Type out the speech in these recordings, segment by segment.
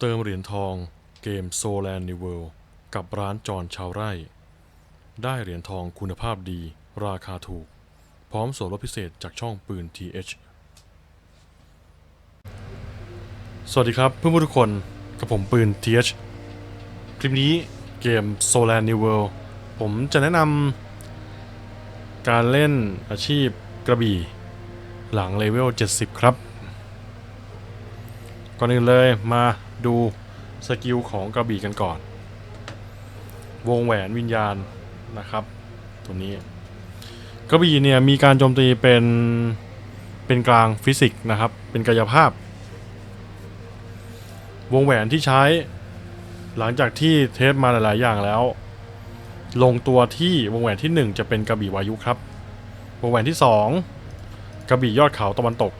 เติมเหรียญทองเกม s o l a n d New World กับร้านจอนชาวไร่ ได้เหรียญทองคุณภาพดี ราคาถูก พร้อมส่วนลดพิเศษจากช่องปืน TH สวัสดีครับเพื่อนๆทุกคนกับผมปืน TH คลิปนี้เกม s o l a n d New World ผมจะแนะนำการเล่นอาชีพกระบี่ หลังเลเวล 70 ครับ ก่อนอื่นเลยมาดูสกิลของกระบี่กันก่อน วงแหวนวิญญาณนะครับ ตัวนี้กระบี่เนี่ยมีการโจมตีเป็นเป็นกลางฟิสิกส์นะครับ เป็นกายภาพ วงแหวนที่ใช้หลังจากที่เทสมาหลาย ๆ อย่างแล้ว ลงตัวที่วงแหวนที่ 1 จะเป็นกระบี่วายุครับ วงแหวนที่ 2กระบี่ยอดเขาตะวันตก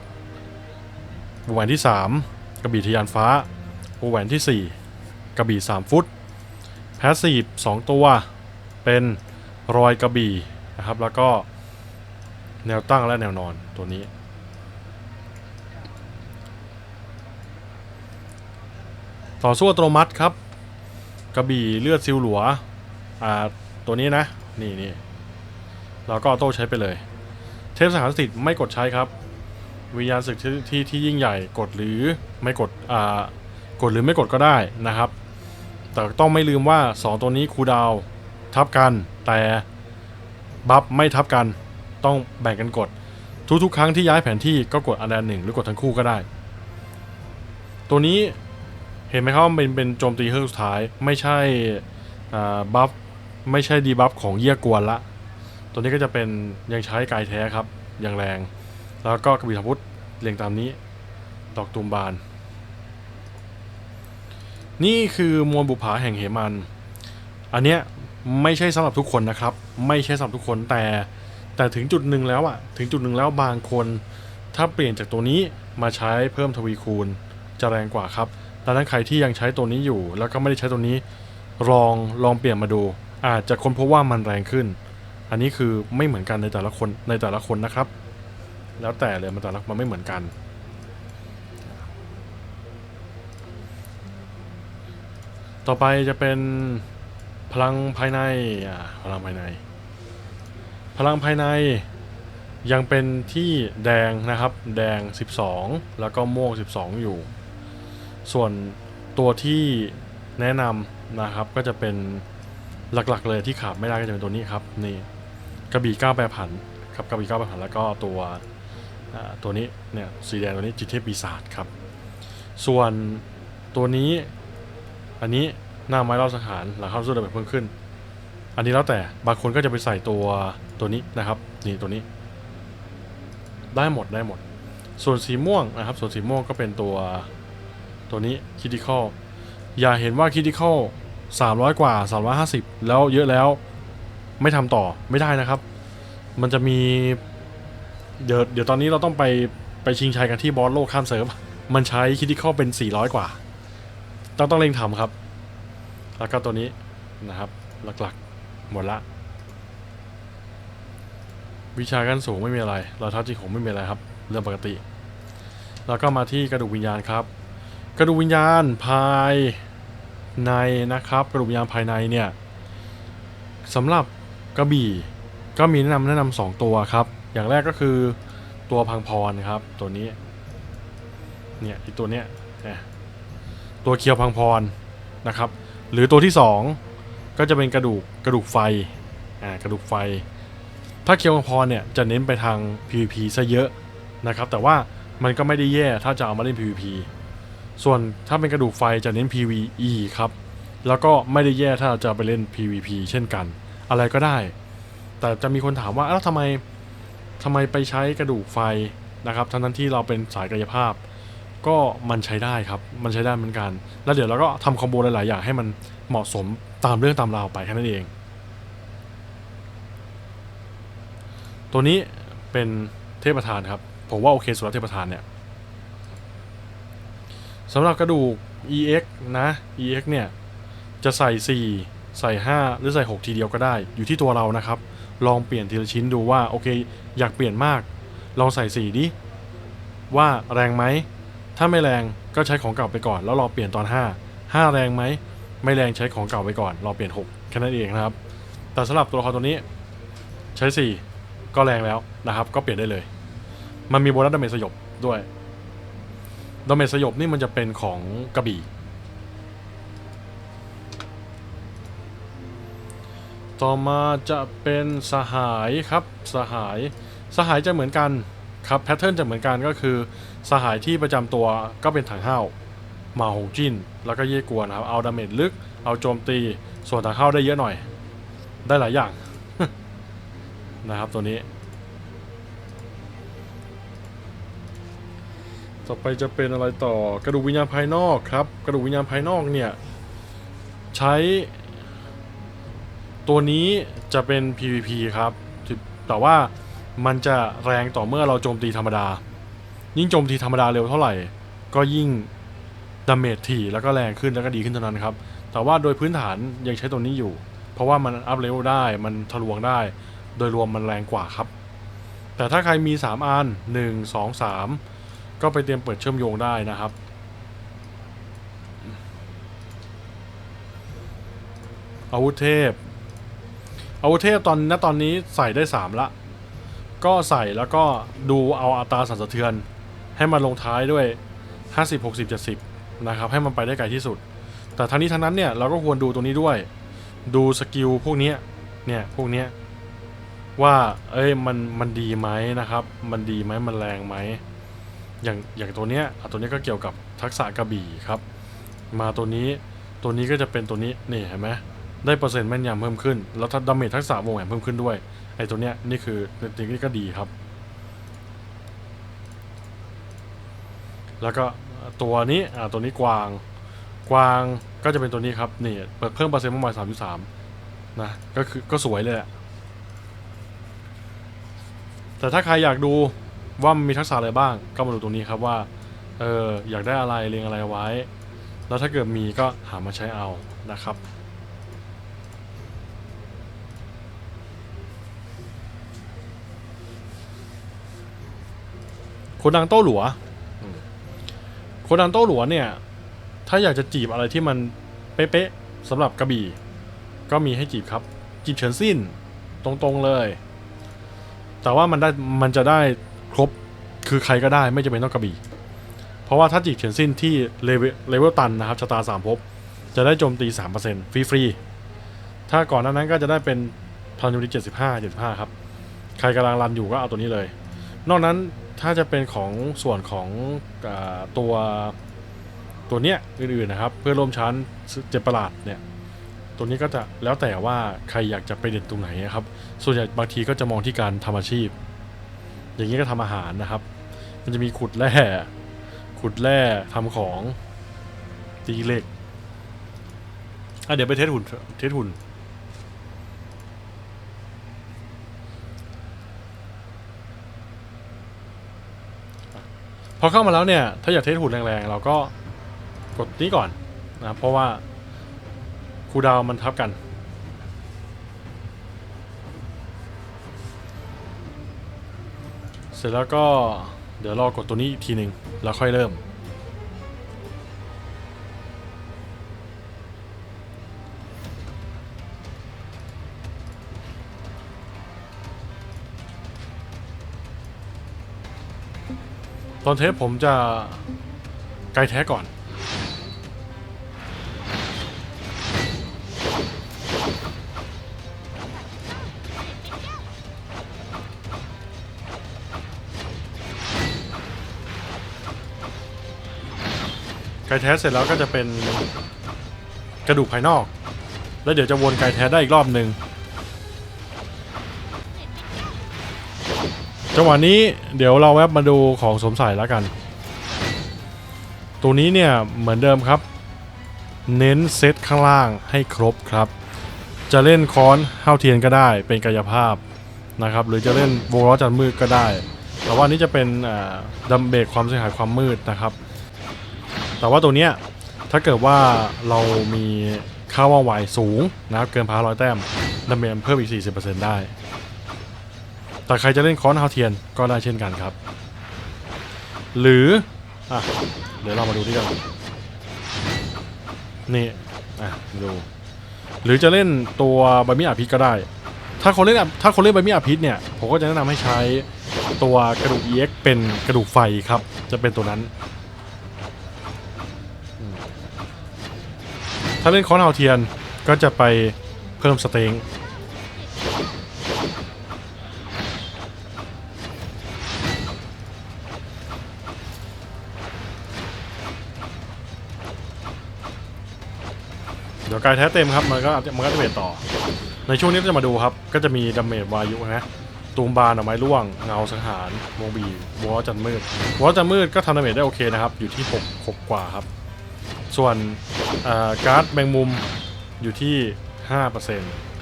วงแหวนที่ 3 กระบี่ทยานฟ้าวงแหวนที่ 4 กระบี่ 3 ฟุต แพสซีฟ2ตัว เป็นรอยกระบี่นะครับ แล้วก็แนวตั้งและแนวนอนตัวนี้ ต่อสู้อัตโนมัติครับ กระบี่เลือดซิลหลัวอ่าตัวนี้นะ นี่นี่เราก็ออโต้ใช้ไปเลย เทพสหสถิตไม่กดใช้ครับ วิญญาณศึกที่ที่ที่ยิ่งใหญ่กดหรือไม่กดอ่ากดหรือไม่กดก็ได้นะครับ แต่ต้องไม่ลืมว่า 2 ตัวนี้คูดาวทับกัน แต่บัฟไม่ทับกันต้องแบ่งกันกด ทุกๆ ครั้งที่ย้ายแผนที่ก็กดอันใดหนึ่งหรือกดทั้งคู่ก็ได้ ตัวนี้เห็นไหมครับว่าเป็นเป็นโจมตีเครื่องสุดท้ายไม่ใช่อ่าบัฟไม่ใช่ดีบัฟของเยี่ยกวนละ ตัวนี้ก็จะเป็นยังใช้กายแท้ครับยังแรง แล้วก็กระบี่ทพุทธเรียงตามนี้ ดอกตูมบาน นี่คือมวลบุภาแห่งเหมัน อันเนี้ยไม่ใช่สำหรับทุกคนนะครับ ไม่ใช่สำหรับทุกคนแต่แต่ถึงจุดหนึ่งแล้วอะถึงจุดหนึ่งแล้วบางคน ถ้าเปลี่ยนจากตัวนี้มาใช้เพิ่มทวีคูณจะแรงกว่าครับดังนั้นใครที่ยังใช้ตัวนี้อยู่ แล้วก็ไม่ได้ใช้ตัวนี้ลองลองเปลี่ยนมาดู อาจจะค้นพบว่ามันแรงขึ้น อันนี้คือไม่เหมือนกันในแต่ละคนในแต่ละคนนะครับ แล้วแต่เลยมันแต่ละมันไม่เหมือนกัน ต่อไปจะเป็นพลังภายในอ่าพลังภายใน พลังภายในยังเป็นที่แดงนะครับ แดง 12 แล้วก็ม่วง 12 อยู่ ส่วนตัวที่แนะนำนะครับก็จะเป็นหลักๆเลยที่ขาดไม่ได้ก็จะเป็นตัวนี้ครับนี่กระบี่ก้าวแปรผันครับกระบี่ก้าวแปรผันแล้วก็ตัว ตัวนี้เนี่ยสีแดงตัวนี้จิตเทพปีศาจครับ ส่วนตัวนี้อันนี้หน้าไม้เล่าสังหารหลังเข้าสู้เดินแบบเพิ่มขึ้น อันนี้แล้วแต่บางคนก็จะไปใส่ตัวตัวนี้นะครับ นี่ตัวนี้ ได้หมดได้หมด ส่วนสีม่วงนะครับ ส่วนสีม่วงก็เป็นตัวตัวนี้คิดิคอลอย่าเห็นว่าคิดิคอล300กว่า350แล้วเยอะแล้วไม่ทำต่อไม่ได้นะครับ มันจะมี เดี๋ยวเดี๋ยวตอนนี้เราต้องไปไปชิงชัยกันที่บอสโลกข้ามเซิร์ฟ มันใช้คิดิคอเป็น 400 กว่า ต้องต้องเร่งทำครับ แล้วก็ตัวนี้นะครับ หลักๆ หมดละ วิชากันสูงไม่มีอะไรเราท้าจริงของไม่มีอะไรครับ เรื่องปกติ แล้วก็มาที่กระดูกวิญญาณครับ กระดูกวิญญาณภายในนะครับ กระดูกวิญญาณภายในเนี่ยสำหรับกระบี่ก็มีแนะนำแนะนำสองตัวครับ อย่างแรกก็คือตัวพังพรครับ ตัวนี้ เนี่ยอีกตัวเนี้ยตัวเคียวพังพรนะครับ หรือตัวที่ 2 ก็จะเป็นกระดูกกระดูกไฟอ่ากระดูกไฟ ถ้าเคียวมังพรเนี่ยจะเน้นไปทาง PVP ซะเยอะนะครับ แต่ว่ามันก็ไม่ได้แย่ถ้าจะเอามาเล่น PVP ส่วนถ้าเป็นกระดูกไฟจะเน้น PVE ครับ แล้วก็ไม่ได้แย่ถ้าจะไปเล่น PVP เช่นกัน อะไรก็ได้ แต่จะมีคนถามว่าแล้วทำไม ทำไมไปใช้กระดูกไฟนะครับทั้งนั้นที่เราเป็นสายกายภาพ ก็มันใช้ได้ครับ มันใช้ได้เหมือนกัน แล้วเดี๋ยวเราก็ทำคอมโบหลาย ๆ อย่างให้มันเหมาะสมตามเรื่องตามราวไปแค่นั้นเอง ตัวนี้เป็นเทพประธานครับ ผมว่าโอเคสุดแล้วเทพประธานเนี่ยสำหรับกระดูก EX นะ EX เนี่ย จะใส่ 4 ใส่ 5 หรือใส่ 6 ทีเดียวก็ได้ อยู่ที่ตัวเรานะครับ ลองเปลี่ยนทีละชิ้นดูว่าโอเค อยากเปลี่ยนมาก ลองใส่4ดิว่าแรงไหม ถ้าไม่แรงก็ใช้ของเก่าไปก่อน แล้วรอเปลี่ยนตอน 5 5 แรงไหม ไม่แรงใช้ของเก่าไปก่อน รอเปลี่ยน 6 แค่นั้นเองนะครับ แต่สำหรับตัวละครตัวนี้ ใช้ 4 ก็แรงแล้วนะครับ ก็เปลี่ยนได้เลย มันมีโบนัสดาเมจสยบด้วยดาเมจสยบนี่มันจะเป็นของกระบี่ ต่อมาจะเป็นสหายครับสหาย สหายจะเหมือนกันครับแพทเทิร์นจะเหมือนกันก็คือ สหายที่ประจำตัวก็เป็นถังห้าวมาหงจินแล้วก็เย่กวนครับเอาดาเมจลึกเอาโจมตี ส่วนถังห้าวได้เยอะหน่อย ได้หลายอย่างนะครับตัวนี้ ต่อไปจะเป็นอะไรต่อกระดูกวิญญาณภายนอกครับ กระดูกวิญญาณภายนอกเนี่ย ใช้ ตัวนี้จะเป็น PVP ครับ แต่ว่ามันจะแรงต่อเมื่อเราโจมตีธรรมดา ยิ่งโจมตีธรรมดาเร็วเท่าไหร่ ก็ยิ่งดาเมจถี่แล้วก็แรงขึ้นแล้วก็ดีขึ้นเท่านั้นครับ แต่ว่าโดยพื้นฐานยังใช้ตัวนี้อยู่ เพราะว่ามันอัพเลเวลได้ มันทะลวงได้ โดยรวมมันแรงกว่าครับ แต่ถ้าใครมี 3อัน1 2 3 ก็ไปเตรียมเปิดเชื่อมโยงได้นะครับอาวุธเทพ อาวุธเทพตอนณตอนนี้ใส่ได้3ละ ก็ใส่แล้วก็ดูเอาอัตราสั่นสะเทือน ให้มันลงท้ายด้วย 50 60 70 นะครับ ให้มันไปได้ไกลที่สุด แต่ทั้งนี้ทั้งนั้นเนี่ยเราก็ควรดูตรงนี้ด้วย ดูสกิลพวกนี้เนี่ยพวกนี้ว่าเอ้ยมันมันดีไหมนะครับ มันดีไหมมันแรงไหมอย่างอย่างตัวเนี้ยตัวเนี้ยก็เกี่ยวกับทักษะกระบี่ครับ มาตัวนี้ตัวนี้ก็จะเป็นตัวนี้นี่เห็นไหม ได้เปอร์เซ็นต์แม่นยำเพิ่มขึ้น แล้วถ้าดาเมจทักษะวงแหวนเพิ่มขึ้นด้วยไอ้ตัวเนี้ยนี่คือจริงๆนี่ก็ดีครับ แล้วก็ตัวนี้อ่าตัวนี้กวางกวางก็จะเป็นตัวนี้ครับนี่เปิดเพิ่มเปอร์เซ็นต์ประมาณสามจุดสามนะก็คือก็สวยเลยแหละแต่ถ้าใครอยากดูว่ามันมีทักษะอะไรบ้าง ก็มาดูตรงนี้ครับว่าเอออยากได้อะไรเรียงอะไรไว้ แล้วถ้าเกิดมีก็หามาใช้เอานะครับ โคดังโต้หลัวอืมโคดังโต้หลัวเนี่ย ถ้าอยากจะจีบอะไรที่มันเป๊ะๆสำหรับกระบี่ ก็มีให้จีบครับ จีบเฉินสิ้นตรงๆเลย แต่ว่ามันได้มันจะได้ครบคือใครก็ได้ไม่จำเป็นต้องกระบี่ เพราะว่าถ้าจีบเฉินสิ้นที่เลเวลเลเวลตันนะครับชะตาสามภพจะได้โจมตี3%ฟรีๆถ้าก่อนนั้นก็จะได้เป็นพลังโจมตี75 75 ครับ ใครกำลังรันอยู่ก็เอาตัวนี้เลย นอกนั้น ถ้าจะเป็นของส่วนของอตัวตัวเนี้ยอื่นๆนะครับ เพื่อร่วมชั้นเจ็ดประหลาดเนี่ยตัวนี้ก็จะแล้วแต่ว่าใครอยากจะไปเด่นตรงไหนนะครับ ส่วนใหญ่บางทีก็จะมองที่การทำอาชีพ อย่างนี้ก็ทำอาหารนะครับ มันจะมีขุดแร่ขุดแร่ทำของตีเหล็กอะเดี๋ยวไปเทสหุ่นเทสหุ่น อเข้ามาแล้วเนี่ย ถ้าอยากเทสหุ่นแรงๆ เราก็กดนี้ก่อนนะเพราะว่าคูดาวมันทับกัน เสร็จแล้วก็เดี๋ยวรอกดตัวนี้อีกทีหนึ่งแล้วค่อยเริ่ม ตอนเทปผมจะไกลแท้ก่อนไกลแท้เสร็จแล้วก็จะเป็นกระดูกภายนอก แล้วเดี๋ยวจะวนไกลแท้ได้อีกรอบหนึ่ง จังหวะนี้เดี๋ยวเราแวบมาดูของสมใส่แล้วกัน ตัวนี้เนี่ยเหมือนเดิมครับ เน้นเซตข้างล่างให้ครบครับ จะเล่นค้อนห้าวเทียนก็ได้เป็นกายภาพนะครับหรือจะเล่นวงล้อจันมืดก็ได้ แต่ว่านี้จะเป็นดัมเบรกความเสียหายความมืดนะครับ แต่ว่าตัวเนี้ยถ้าเกิดว่าเรามีค่าว่องไวสูงนะครับเกินพาร้อยแต้มดัมเบรกเพิ่มอีก 40%ได้ แต่ใครจะเล่นค้อนฮาวเทียนก็ได้เช่นกันครับ หรืออะเดี๋ยวเรามาดูที่กันนี่อะดู หรือจะเล่นตัวบามิอาพิษก็ได้ ถ้าคนเล่นถ้าคนเล่นบามิอาพิษเนี่ยผมก็จะแนะนำให้ใช้ตัวกระดูก EX เป็นกระดูกไฟครับ จะเป็นตัวนั้น ถ้าเล่นคอนเอาเทียนก็จะไปเพิ่มสเต็ง ดี๋ยวกายแท้เต็มครับมันก็มันก็จะเวทต่อ ในช่วงนี้ก็จะมาดูครับ ก็จะมีดาเมจวายุนะตูมบานหน่อไม้ร่วงเงาสังหารวงบีวอจันมืดวอจันมืดก็ทำดาเมจได้โอเคนะครับ อยู่ที่6 6กว่าครับ ส่วนการ์ดแมงมุมอยู่ที่5%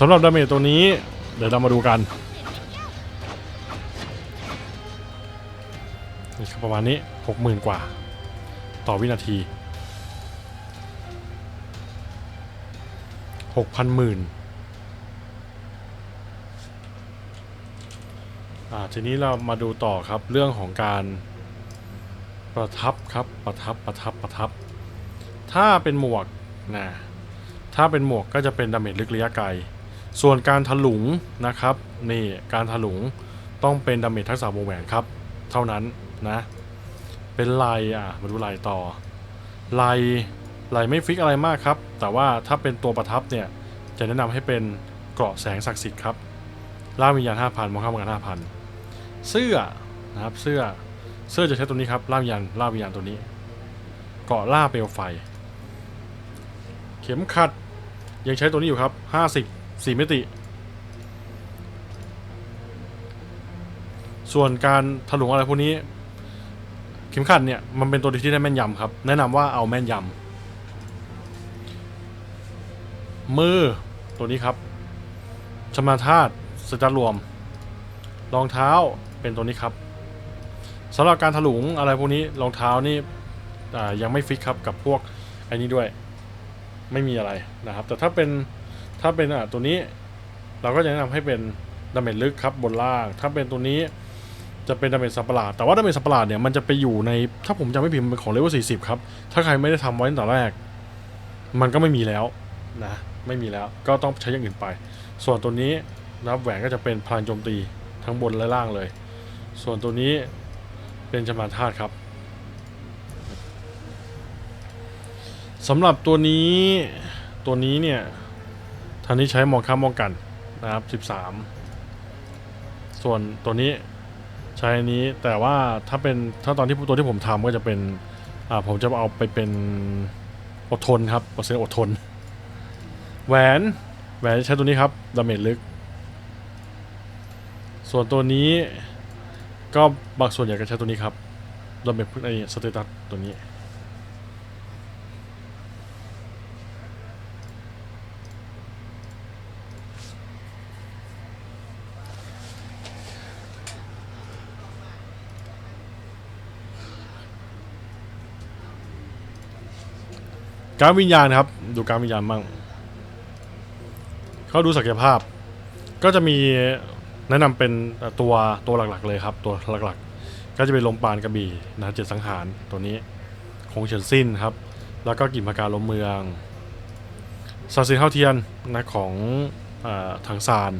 สำหรับดาเมจตัวนี้ เดี๋ยวเรามาดูกันนี่ครับประมาณนี้ 60,000 กว่า ต่อวินาที 6,000หมื่นอ่าทีนี้เรามาดูต่อครับเรื่องของการประทับครับประทับประทับประทับ ถ้าเป็นหมวกนะถ้าเป็นหมวกก็จะเป็นดาเมจลึกระยะไกล ส่วนการถลุงนะครับนี่การถลุงต้องเป็นดาเมจทักษะวงแหวนครับ เท่านั้นนะ เป็นลายอะมาดูลายต่อลายลายไม่ฟิกอะไรมากครับ แต่ว่าถ้าเป็นตัวประทับเนี่ยจะแนะนำให้เป็นเกราะแสงศักดิ์สิทธิ์ครับล่าวิญญาณ5,000มองข้ามกัน5,000เสื้อนะครับเสื้อเสื้อจะใช้ตัวนี้ครับล่าวิญญาณล่าวิญญาณตัวนี้เกาะล่าเปลวไฟ เข็มขัดยังใช้ตัวนี้อยู่ครับ 50 4มิติ ส่วนการถลุงอะไรพวกนี้เข็มขัดเนี่ย มันเป็นตัวที่ได้แม่นยำครับ แนะนำว่าเอาแม่นยำมือตัวนี้ครับชมาธาตุสจัดรวม รองเท้าเป็นตัวนี้ครับสำหรับการถลุงอะไรพวกนี้รองเท้านี่ยังไม่ฟิกครับกับพวกไอ้นี้ด้วย ไม่มีอะไรนะครับ แต่ถ้าเป็น ถ้าเป็นอะตัวนี้เราก็จะแนะนำให้เป็นดาเมจลึกครับบนล่าง ถ้าเป็นตัวนี้จะเป็นดาเมจสัปหลาด แต่ว่าดาเมจสัปหลาดเนี่ยมันจะไปอยู่ในถ้าผมจำไม่ผิดมันเป็นของเลเวล40 ครับ ถ้าใครไม่ได้ทำไว้ตั้งแต่แรก มันก็ไม่มีแล้วนะไม่มีแล้วก็ต้องใช้อย่างอื่นไป ส่วนตัวนี้นะครับแหวนก็จะเป็นพลังโจมตีทั้งบนและล่างเลย ส่วนตัวนี้เป็นจำนวนธาตุครับสำหรับตัวนี้ตัวนี้เนี่ย ทางนี้ใช้มองข้ามป้องกันนะครับ 13 ส่วนตัวนี้ใช้อนี้แต่ว่าถ้าเป็นถ้าตอนที่ตัวที่ผมทำก็จะเป็นอ่าผมจะเอาไปเป็นอดทนครับเปอร์เซ็นต์อดทน แหวนแหวนใช้ตัวนี้ครับดาเมจลึก ส่วนตัวนี้ก็บางส่วนใหญ่ก็ใช้ตัวนี้ครับดาเมจไอ้สเตตัสตัวนี้ การวิญญาณครับ ดูการวิญญาณบ้างเขาดูศักยภาพ ก็จะมีแนะนำเป็นตัวตัวหลักๆ เลยครับ ตัวหลักๆ ก็จะเป็นลมปานกระบี่นะเจ็ดสังหารตัวนี้คงเฉินสิ้นครับ แล้วก็กิมพการลมเมืองซาซินเท่าเทียนนะของอทางซาน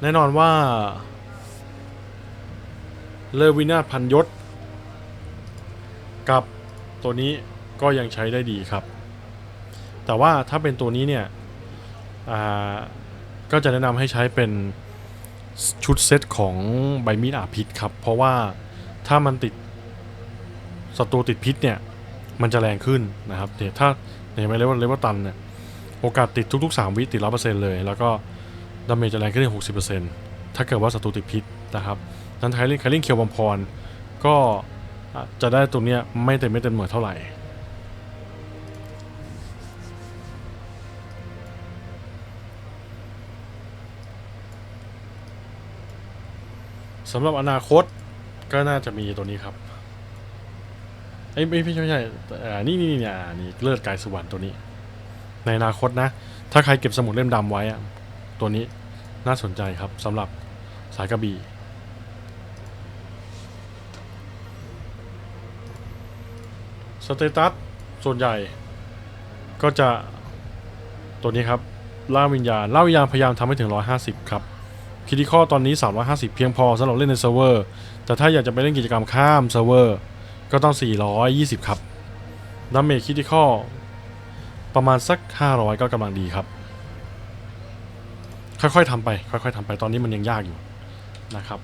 แน่นอนว่า เลอวินาพันยศ กับตัวนี้ ก็ยังใช้ได้ดีครับ แต่ว่าถ้าเป็นตัวนี้เนี่ยก็จะแนะนำให้ใช้เป็นชุดเซตของใบมีดอาพิษครับ เพราะว่าถ้ามันติดศัตรูติดพิษเนี่ย มันจะแรงขึ้นนะครับเนี่ยถ้าเห็นไหมเลเวลเลเวลตันเนี่ยโอกาสติดทุกๆ 3 วิติดร้อเปอร์เซ็นต์เลย แล้วก็ดาเมจจะแรงขึ้นถึงหกสิบเปอร์เซ็นต์ถ้าเกิดว่าศัตรูติดพิษนะครับนั้นไทลิงไคลิงเคียวบอมพรก็จะได้ตัวเนี้ยไม่เต็มไม่เต็มเหมือนเท่าไหร่ สำหรับอนาคตก็น่าจะมีตัวนี้ครับเอ้ไม่ไม่ใช่ไม่ใช่อ่านี่นี่นี่อ่านี่เลิศกายสุวรรณตัวนี้ ในอนาคตนะ ถ้าใครเก็บสมุดเล่มดำไว้อะตัวนี้น่าสนใจครับสำหรับสายกระบี่สเตตัสส่วนใหญ่ ก็จะตัวนี้ครับล่าวิญญาณล่าวิญญาณพยายามทำให้ถึง 150 ครับ คิดิคอตอนนี้ 350 เพียงพอสำหรับเล่นในเซิร์ฟเวอร์ แต่ถ้าอยากจะไปเล่นกิจกรรมข้ามเซิร์ฟเวอร์ ก็ต้อง 420 ครับดาเมจคิดิคอประมาณสัก 500 ก็กำลังดีครับ ค่อยๆทำไป ค่อยๆทำไปตอนนี้มันยังยากอยู่นะครับ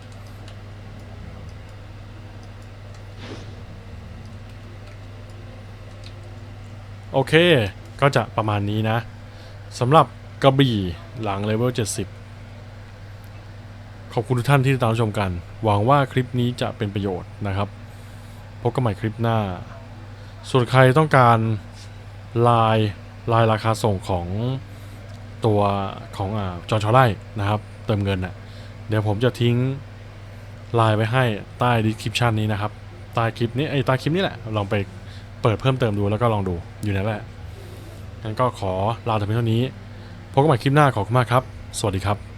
โอเค ก็จะประมาณนี้นะสำหรับกระบี่หลังเลเวล70 ขอบคุณทุกท่านที่ติดตามชมกัน หวังว่าคลิปนี้จะเป็นประโยชน์นะครับ พบกันใหม่คลิปหน้า ส่วนใครต้องการลายลายราคาส่งของตัวของอจอชอไล่นะครับ เติมเงินน่ะเดี๋ยวผมจะทิ้งลายไว้ให้ใต้ดีคริปชันนี้นะครับ ใต้คลิปนี้ไอ้ใต้คลิปนี้แหละ ลองไปเปิดเพิ่มเติมดูแล้วก็ลองดูอยู่นั่นแหละงั้นก็ขอลาแต่เพียงเท่านี้ พบกันใหม่คลิปหน้าขอบคุณมากครับ สวัสดีครับ